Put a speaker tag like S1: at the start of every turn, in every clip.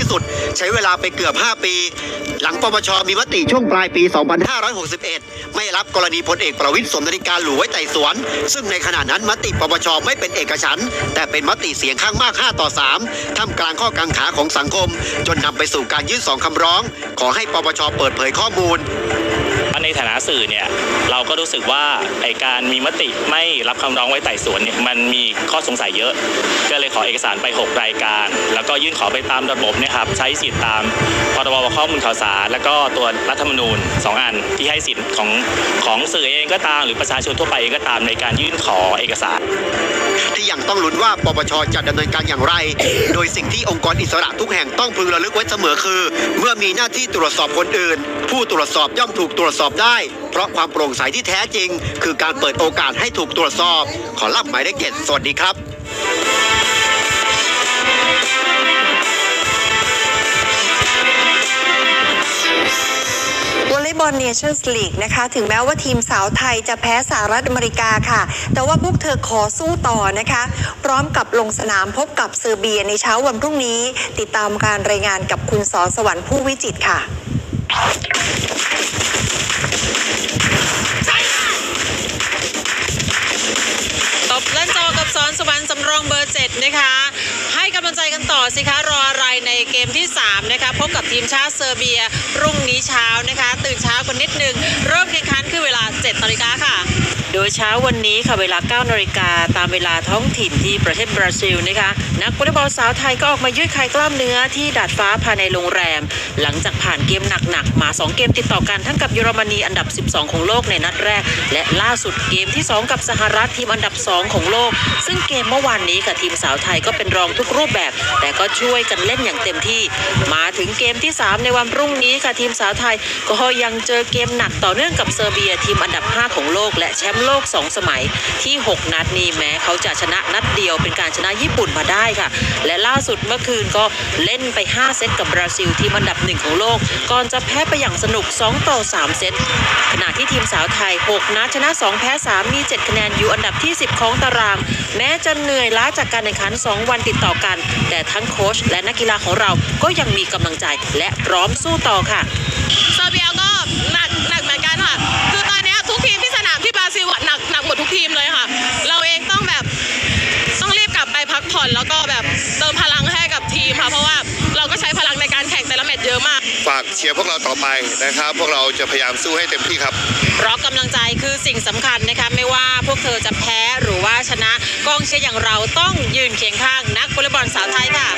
S1: ที่สุดใช้เวลาไปเกือบ 5 ปี หลังปปชมีมติช่วงปลายปี 2561 ไม่รับกรณีพลเอกประวิตยสมนาฬิการหลวไว้ไต่สวน ซึ่งในขณะนั้นมติปปชไม่เป็นเอกฉันท์แต่เป็นมติเสียงข้างมาก 5 ต่อ 3 ท่ามกลางข้อกังขาของสังคม จนนำไปสู่การยื่นสองคำร้อง ขอให้ปปชเปิดเผยข้อมูล
S2: ในฐานะสื่อเนี่ยเราก็รู้สึกว่าไอการมีมติไม่รับคำร้องไว้ไต่สวนเนี่ยมันมีข้อสงสัยเยอะ ก็เลยขอเอกสารไป 6 รายการ แล้วก็ยื่นขอไปตามระบบเนี่ยครับใช้สิทธิ์ตามพรบข้อมูลข่าวสาร แล้วก็ตัวรัฐธรรมนูญ 2 อันที่ให้สิทธิ์ของของสื่อเองก็ตาม หรือประชาชนทั่วไปเองก็ตามในการยื่นขอเอกสาร
S1: ที่ยังต้องลุ้นว่าปปชจะดำเนินการอย่างไร โดยสิ่งที่องค์กรอิสระทุกแห่งต้องพึงระลึกไว้เสมอคือ เมื่อมีหน้าที่ตรวจสอบคนอื่น ผู้ตรวจสอบย่อมถูกตรวจสอบได้ เพราะความโปร่งใสที่แท้จริง คือการเปิดโอกาสให้ถูกตรวจสอบ ขอรับหมายเลขเจ็ดสวัสดีครับ
S3: วอลเลย์บอลเนชั่นส์ลีกนะคะ ถึงแม้ว่าทีมสาวไทยจะแพ้สหรัฐอเมริกาค่ะ แต่ว่าพวกเธอขอสู้ต่อนะคะ พร้อมกับลงสนามพบกับเซอร์เบียในเช้าวันพรุ่งนี้ ติดตามการรายงานกับคุณสอนสวรรค์ผู้วิจิตค่ะ
S4: ซ้อนจอกับสอนสวรรค์สำรองเบอร์เจ็ดนะคะ ให้กำลังใจกันต่อสิคะรออะไรในเกมที่ 3 นะคะ พบกับทีมชาติเซอร์เบียพรุ่งนี้เช้านะคะ ตื่นเช้ากันนิดนึง เริ่มแข่งขันคือเวลา7นาฬิกาค่ะ ยเช้าวันนี้ค่ะเวลา9นาฬิกาตามเวลาท้องถิ่นที่ประเทศบราซิลนะคะนักวอลเลย์บอลสาวไทยก็ออกมายืดไขกล้ามเนื้อที่ดาดฟ้าภายในโรงแรม หลังจากผ่านเกมหนักๆ มา 2 เกมติดต่อกันทั้งกับเยอรมนีอันดับ 12 ของโลกในนัดแรก และล่าสุดเกมที่ 2 กับสหรัฐทีมอันดับ 2 ของโลก ซึ่งเกมเมื่อวานนี้ค่ะทีมสาวไทยก็เป็นรองทุกรูปแบบ แต่ก็ช่วยกันเล่นอย่างเต็มที่ มาถึงเกมที่ 3 ในวันพรุ่งนี้ค่ะทีมสาวไทย ก็ยังเจอเกมหนักต่อเนื่องกับเซอร์เบียทีมอันดับ 5 ของโลก และแชมป์โลก2 สมัยที่ 6 นัดนี้แม้เขาจะชนะนัดเดียวเป็นการชนะญี่ปุ่นมาได้ค่ะ และล่าสุดเมื่อคืนก็เล่นไป 5 เซตกับบราซิลทีมอันดับหนึ่งของโลก ก่อนจะแพ้ไปอย่างสนุก 2 ต่อ 3 เซตขณะที่ทีมสาวไทย 6 นัดชนะ 2 แพ้ 3 มี 7 คะแนนอยู่อันดับที่ 10 ของตาราง แม้จะเหนื่อยล้าจากการแข่งขัน 2 วันติดต่อกัน แต่ทั้งโค้ชและนักกีฬาของเราก็ยังมีกำลังใจและพร้อมสู้ต่อค่ะ
S5: ดทุกทีมเลยค่ะ เราเองต้องแบบต้องรีบกลับไปพักผ่อนแล้วก็แบบเติมพลังให้กับทีมค่ะ เพราะว่าเราก็ใช้พลังในการแข่งแต่ละแมตช์เยอะมาก
S6: ฝากเชียร์พวกเราต่อไปนะครับ พวกเราจะพยายามสู้ให้เต็มที่ครับ
S4: เพราะกำลังใจคือสิ่งสำคัญนะคะไม่ว่าพวกเธอจะแพ้หรือว่าชนะกองเชียร์อย่างเราต้องยืนเคียงข้างนักวอลเลย์บอลสาวไทยค่ะ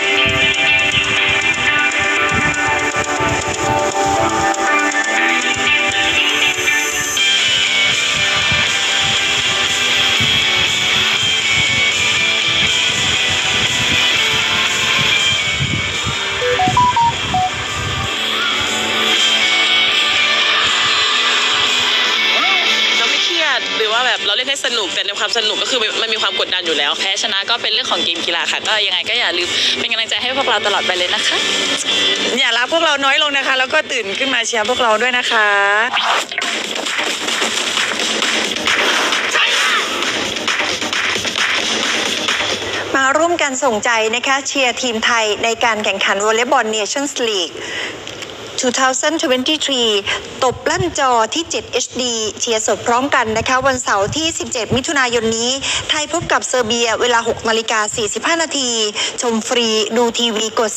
S5: ความสนุกก็คือมันมีความกดดันอยู่แล้ว
S7: แพ้ชนะก็เป็นเรื่องของเกมกีฬาค่ะ ก็ยังไงก็อย่าลืมเป็นกำลังใจให้พวกเราตลอดไปเลยนะคะ
S8: อย่ารักพวกเราน้อยลงนะคะ แล้วก็ตื่นขึ้นมาเชียร์พวกเราด้วยนะคะ
S3: มาร่วมกันส่งใจนะคะเชียร์ทีมไทยในการแข่งขันวอลเลย์บอลเนชั่นส์ลีก 2023 ตบลั่นจอที่ 7 HD เชียร์สดพร้อมกันนะคะ วันเสาร์ที่ 17 มิถุนายนนี้ ไทยพบกับเซอร์เบียเวลา 6 นาฬิกา 45 นาที ชมฟรีดูทีวีกด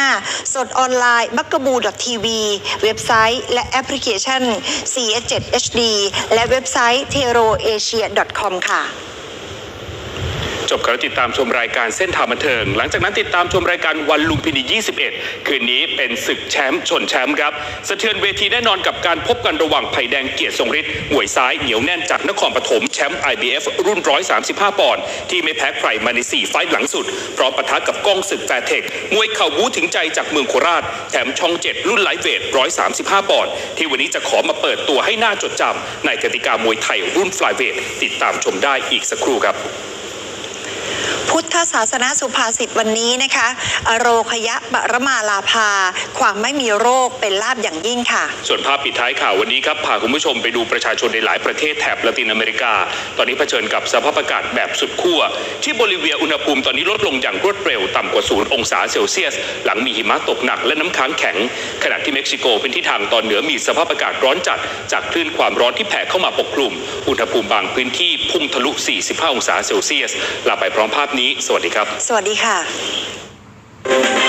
S3: 35 สดออนไลน์ b u g a b o o TV เว็บไซต์ และแอปพลิเคชัน CS7 HD และเว็บไซต์ teroasia.com ค่ะ
S9: บการติดตามชมรายการเส้นทางบันเทิง หลังจากนั้นติดตามชมรายการวันลุมพินี 21 คืนนี้เป็นศึกแชมป์ชนแชมป์ครับสะเทือนเวทีแน่นอนกับการพบกันระหว่างไผ่แดงเกียรติทรงฤทธิ์มวยซ้ายเหนียวแน่นจากนครปฐมแชมป์ IBF รุ่น 135 ปอนด์ที่ไม่แพ้ใครมาใน 4 ไฟต์หลังสุดพร้อมปะทะกับก้องศึกแฟร์เทคมวยเข่าบูถึงใจจากเมืองโคราชแถมช่อง 7 รุ่นไลท์เวท 135 ปอนด์ที่วันนี้จะขอมาเปิดตัวให้หน่าจดจำในกติกามวยไทยรุ่นฟลายเวทติดตามชมได้อีกสักครู่ครับ
S3: พุทธศาสนาสุภาษิตวันนี้นะคะ อโรคยะบรมาลาภา ความไม่มีโรคเป็นลาบอย่างยิ่งค่ะ
S9: ส่วนภาพปิดท้ายข่าววันนี้ครับพาคุณผู้ชมไปดูประชาชนในหลายประเทศแถบละตินอเมริกา ตอนนี้เผชิญกับสภาพอากาศแบบสุดขั้วที่โบลิเวียอุณหภูมิตอนนี้ลดลงอย่างรวดเร็วต่ำกว่าศูนย์องศาเซลเซียส หลังมีหิมะตกหนักและน้ำค้างแข็ง ขณะที่เม็กซิโกเป็นที่ทางตอนเหนือมีสภาพอากาศร้อนจัด จากคลื่นความร้อนที่แผ่เข้ามาปกคลุม อุณหภูมิบางพื้นที่พุ่งทะลุ 45 องศาเซลเซียสลาไปพร้อมภาพนี้สวัสดีครับ
S3: สวัสดีค่ะ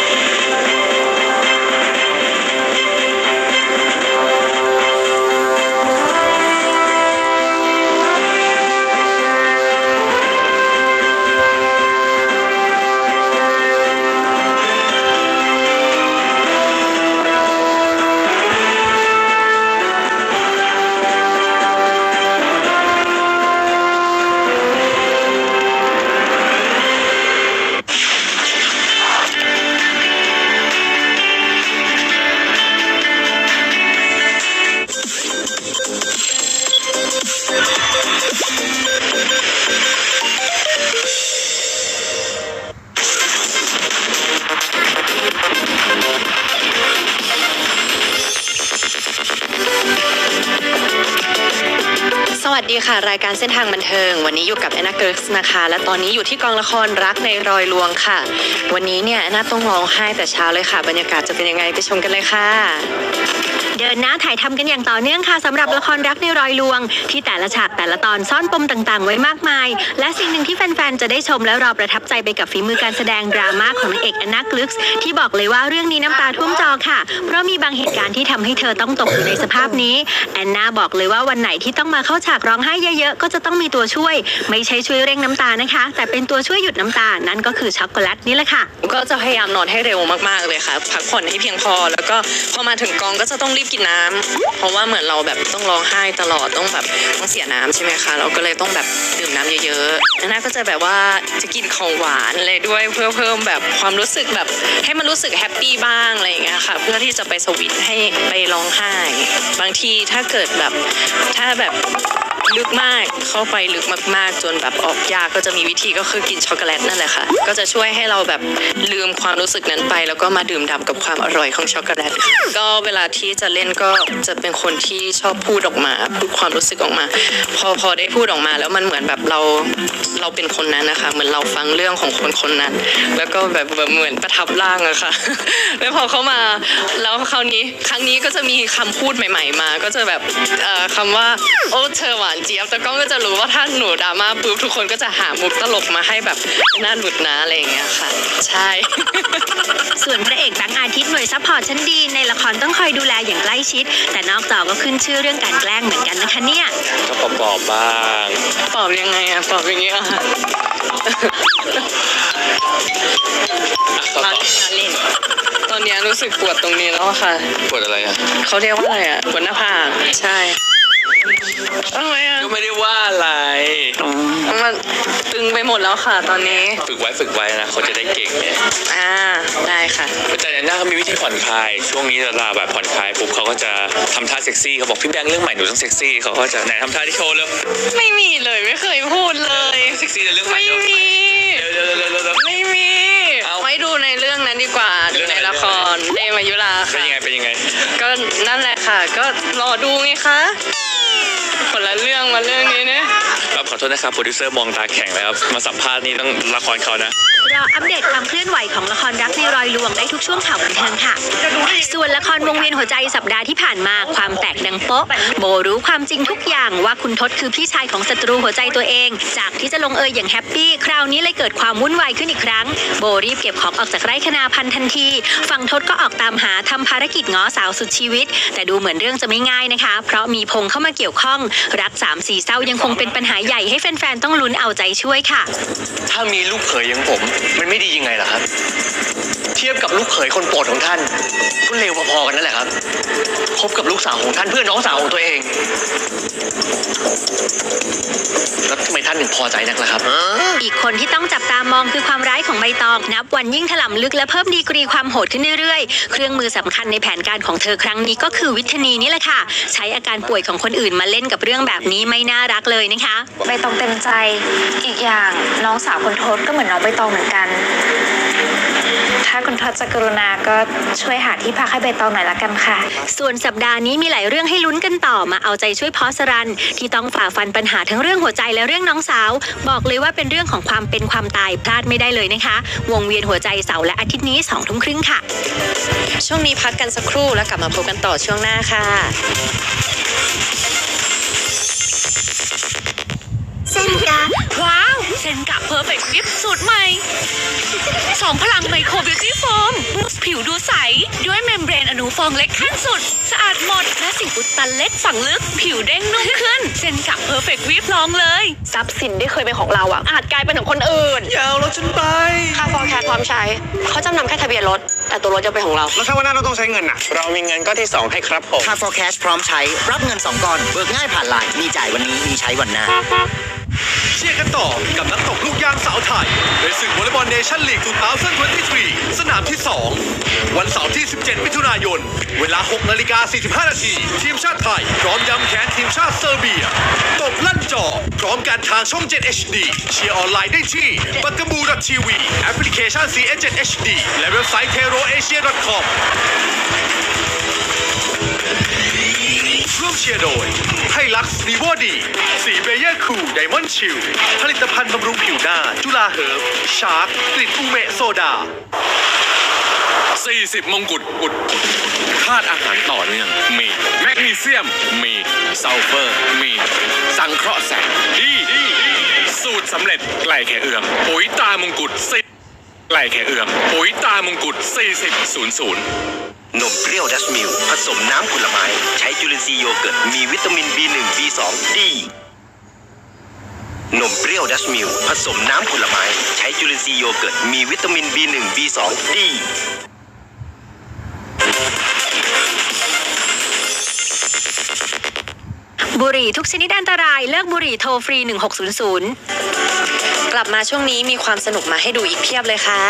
S10: วัสดีค่ะ รายการเส้นทางบันเทิง วันนี้อยู่กับแอนนาเกิร์กส์นะคะ และตอนนี้อยู่ที่กองละครรักในรอยลวงค่ะ วันนี้เนี่ยแอนนาต้องร้องไห้แต่เช้าเลยค่ะ บรรยากาศจะเป็นยังไงไปชมกันเลยค่ะ
S11: เดินหน้าถ่ายทำกันอย่างต่อเนื่องค่ะสำหรับละครรักในรอยลวง ที่แต่ละฉากแต่ละตอนซ่อนปมต่างๆ ไว้มากมาย และสิ่งหนึ่งที่แฟนๆจะได้ชมและรอประทับใจไปกับฝีมือการแสดงดราม่าของนางเอกอนากลึกส์ที่บอกเลยว่าเรื่องนี้น้ำตาท่วมจอค่ะ เพราะมีบางเหตุการณ์ที่ทำให้เธอต้องตกอยู่ในสภาพนี้แอนนาบอกเลยว่าวันไหนที่ต้องมาเข้าฉากร้องไห้เยอะๆก็จะต้องมีตัวช่วย ไม่ใช่ช่วยเร่งน้ำตานะคะ แต่เป็นตัวช่วยหยุดน้ำตานั่นก็คือช็อกโกแลตนี่แหละค่ะ
S8: ก็จะพยายามนอนให้เร็วมากๆเลยค่ะ พักผ่อนให้เพียงพอ แล้วก็พอมาถึงกองก็จะต้องรีบกินน้ำเพราะว่าเหมือนเราแบบต้องร้องไห้ตลอดต้องแบบต้องเสียน้ำใช่ไหมคะ เราก็เลยต้องแบบดื่มน้ำเยอะๆแล้วน่าก็จะแบบว่าจะกินของหวานอะไรด้วยเพื่อเพิ่มแบบความรู้สึกแบบให้มันรู้สึกแฮปปี้บ้างอะไรอย่างเงี้ยค่ะ เพื่อที่จะไปสวิตให้ไปร้องไห้ บางทีถ้าเกิดแบบถ้าแบบ ลึกมาก เข้าไปลึกมากๆ จนแบบออกยากก็จะมีวิธีก็คือกินช็อกโกแลตนั่นแหละค่ะ ก็จะช่วยให้เราแบบลืมความรู้สึกนั้นไป แล้วก็มาดื่มด่ำกับความอร่อยของช็อกโกแลต ก็เวลาที่จะเล่นก็จะเป็นคนที่ชอบพูดออกมา พูดความรู้สึกออกมา พอพอได้พูดออกมาแล้วมันเหมือนแบบเราเราเป็นคนนั้นนะคะ เหมือนเราฟังเรื่องของคนคนนั้น แล้วก็แบบเหมือนประทับร่างอะค่ะ แล้วพอเขามาแล้วคราวนี้ครั้งนี้ก็จะมีคำพูดใหม่ ๆ มา ก็จะแบบเอ่อคำว่าโอ้เธอหวานเจี๊ยบแต่กล้องก็จะรู้ว่าถ้าหนูดราม่าปุ๊บทุกคนก็จะหามุกตลกมาให้แบบน่าหลุดนะอะไรอย่างเงี้ยค่ะ ใช่
S11: ส่วนพระเอกแบงค์อาทิตย์หน่วยซัพพอร์ตชั้นดีในละครต้องคอยดูแลอย่างใกล้ชิด แต่นอกจอก็ขึ้นชื่อเรื่องการแกล้งเหมือนกันนะคะเนี่ย
S2: ก็ปอบๆบ้าง
S8: ปอบยังไงอะปอบอย่างเงี้ยอะค่ะ
S2: ก็
S8: มาเล่นมาเล่นตอนเนี้ยรู้สึกปวดตรงนี้แล้วอะค่ะ
S2: ปวดอะไรอะ
S8: เขาเรียกว่าอะไรอะปวดหน้าผากใช่ ทำไมอะ
S2: ก็ไม่ได้ว่าอะไร
S8: มันตึงไปหมดแล้วค่ะตอนนี้
S2: ฝึกไว้ฝึกไว้นะเขาจะได้เก่งไง
S8: อ่าได้ค่ะ
S2: แต่ในหน้าเขามีวิธีผ่อนคลาย ช่วงนี้เวลาแบบผ่อนคลายปุ๊บเขาก็จะทำท่าเซ็กซี่เขาบอกพี่แบงค์เรื่องใหม่หนูต้องเซ็กซี่เขาก็จะไหนทำท่าที่โชว์เร็ว
S8: ไม่มีเลยไม่เคยพูดเลย
S2: เซ็กซี่ในเรื่องใหม่
S8: ไม่
S2: เร็ว
S8: มี
S2: เร็วเร็วเร็วเร็วเร็ว
S8: ไม่มี
S2: เอ้า
S8: ไว้ดูในเรื่องนั้นดีกว่า
S2: เรื่
S8: ดู
S2: องไหน
S8: ในละครเดมายุรา
S2: เป็น
S8: ค่ะ
S2: ยังไงเป็นยังไง
S8: ก็นั่นแหละค่ะ ก็รอดูไงคะคน ละเรื่องมาเรื่องนี้เนี่ย
S2: ครับขอโทษนะครับโปรดิวเซอร์มองตาแข็งแล้วครับมาสัมภาษณ์นี่ต้องละครเขานะ
S11: รออัปเดตความเคลื่อน วงได้ทุกช่วงข่าวบันเทิงค่ะ ส่วนละครวงเวียนหัวใจสัปดาห์ที่ผ่านมาความแตกดังโป๊ะ โบรู้ความจริงทุกอย่างว่าคุณทศคือพี่ชายของศัตรูหัวใจตัวเอง จากที่จะลงเอยอย่างแฮปปี้คราวนี้เลยเกิดความวุ่นวายขึ้นอีกครั้ง โบรีบเก็บของออกจากไร่คณาพันธ์ทันทีฝั่งทศก็ออกตามหาทำภารกิจง้อสาวสุดชีวิต แต่ดูเหมือนเรื่องจะไม่ง่ายนะคะ เพราะมีพงเข้ามาเกี่ยวข้อง รักสามสี่เศร้ายังคงเป็นปัญหาใหญ่ให้แฟนๆต้องลุ้นเอาใจช่วยค่ะ
S2: ถ้ามีลูกเขยอย่างผม มันไม่ดียังไงล่ะครับ
S12: เทียบกับลูกเขยคนโปรดของท่านก็เลวพอๆกันนั่นแหละครับคบกับลูกสาวของท่านเพื่อนน้องสาวของตัวเองแล้วทำไมท่านถึงพอใจนักล่ะครับ
S11: อีกคนที่ต้องจับตามองคือความร้ายของใบตองนับวันยิ่งถล่ำลึกและเพิ่มดีกรีความโหดขึ้นเรื่อยๆ เครื่องมือสำคัญในแผนการของเธอครั้งนี้ก็คือวิทนีนี่แหละค่ะ ใช้อาการป่วยของคนอื่นมาเล่นกับเรื่องแบบนี้ไม่น่ารักเลยนะคะ
S13: ใบตองเต็มใจ อีกอย่างน้องสาวคุณทศก็เหมือนน้องใบตองเหมือนกันถ้า คุณทศจะกรุณาก็ช่วยหาที่พักให้ใบตองหน่อยละกันค่ะ
S11: ส่วนสัปดาห์นี้มีหลายเรื่องให้ลุ้นกันต่อมาเอาใจช่วยพอสรัน ที่ต้องฝ่าฟันปัญหาทั้งเรื่องหัวใจและเรื่องน้องสาว บอกเลยว่าเป็นเรื่องของความเป็นความตายพลาดไม่ได้เลยนะคะ วงเวียนหัวใจเสาร์และอาทิตย์นี้สองทุ่มครึ่งค่ะ
S8: ช่วงนี้พักกันสักครู่แล้วกลับมาพบกันต่อช่วงหน้าค่ะ
S11: เส้นกา
S5: ว้าว เซนกะเพอร์เฟกต์วิปสูตรใหม่ สองพลังไมโครบิวตี้โฟม ผิวดูใส ด้วยเมมเบรนอนุฟองเล็กขั้นสุด สะอาดหมด และสิ่งอุดตันเล็กฝังลึก ผิวเด้งนุ่มขึ้น เซนกะเพอร์เฟกต์วิปลองเลย
S7: ทรัพย์สินที่เคยเป็นของเราอะอาจกลายเป็นของคนอื่น
S12: อย่าเอารถฉันไป
S7: ค่าฟอร์แคสพร้อมใช้ เขาจำนำแค่ทะเบียนรถ แต่ตัวรถจะเป็นของเรา
S12: แล้วถ้าวันหน้าเราต้องใช้เงินอะ เรามีเงินก็ที่สองให้ครับผม
S14: ค่า forecast พร้อมใช้ รับเงิน 2ก้อน เบิกง่ายผ่านไลน์มีจ่ายวันนี้ มีใช้วันหน้า
S15: เชียร์กันต่อกับนักตกลูกยางสาวไทยในศึกวอลเลย์บอลเนชั่นลีก2023 สนามที่ 2 วันเสาร์ที่ 17 มิถุนายน เวลา 6 นาฬิกา 45 นาที ทีมชาติไทย พร้อมย้ำแค้นทีมชาติเซอร์เบีย ตบลั่นจอ พร้อมกันทางช่อง 7 HD เชียร์ออนไลน์ได้ที่บักกบูดทีวีแอปพลิเคชัน CS 7 HD และเว็บไซต์ t e r o a s i a c o m ร่วมเชียร์โดยไฮลักซ์รีโวดี สีเบเยอร์คูลไดมอนด์ชิลผลิตภัณฑ์บำรุงผิวหน้า จุฬาเฮิร์บชาร์กกลิ่นอูเมะโซดา
S16: 40 มงกุฎอุดธาตุอาหารต่อเนื่อง มี แมกนีเซียม มีซัลเฟอร์ มี สังเคราะห์แสง ดีดีดีสูตรสำเร็จไกลแค่เอื้อมปุ๋ยตามงกุฎสิ ไกลแค่เอื้อมปุ๋ยตามงกุฎ40 00
S14: นมเปรี้ยวดัชมิลผสมน้ำผลไม้ใช้จุลินทรีย์โยเกิร์ต มีวิตามิน B1 B2 D นมเปรี้ยวดัชมิลผสมน้ำผลไม้ใช้จุลินทรีย์โยเกิร์ต มีวิตามิน B1 B2 D
S11: บุหรี่ทุกชนิดอันตราย เลิกบุหรี่โทรฟรี 1600
S8: กลับมาช่วงนี้มีความสนุกมาให้ดูอีกเพียบเลยค่ะ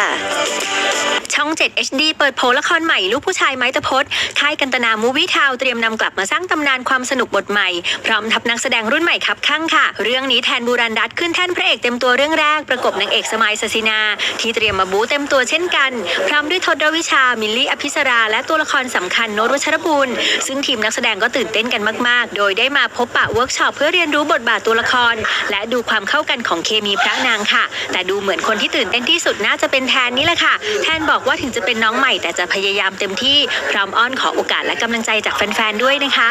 S11: ช่อง 7 HD เปิดโผละครใหม่ลูกผู้ชายไม้ตะพดค่ายกันตนามูวี่ทาวเตรียมนำกลับมาสร้างตำนานความสนุกบทใหม่ พร้อมทับนักแสดงรุ่นใหม่ครับข้างค่ะ เรื่องนี้แทนบูรันดัตขึ้นแท่นพระเอกเต็มตัวเรื่องแรกประกบนางเอกสมัยสศินา ที่เตรียมมาบูเต็มตัวเช่นกัน พร้อมด้วยทศรวิชา มิลลี่ อภิสรา และตัวละครสำคัญโนตวัชรบุญซึ่งทีมนักแสดงก็ตื่นเต้นกันมาก ๆ โดยได้มาพบปะเวิร์กช็อปเพื่อเรียนรู้บทบาทตัวละคร และดูความเข้ากันของเคมีพระนาางค่ะ แต่ดูเหมือนคนที่ตื่นเต้นที่สุดน่าจะเป็นแทนนี่แหละค่ะ แทนบอกว่าถึงจะเป็นน้องใหม่แต่จะพยายามเต็มที่พร้อมอ้อนขอโอกาสและกำลังใจจากแฟนๆด้วยนะคะ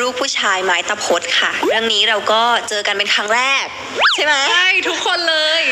S8: ลูกผู้ชายไม้ตะพดค่ะ เรื่องนี้เราก็เจอกันเป็นครั้งแรก ใช่ไหม
S7: ใช่ทุกคนเลย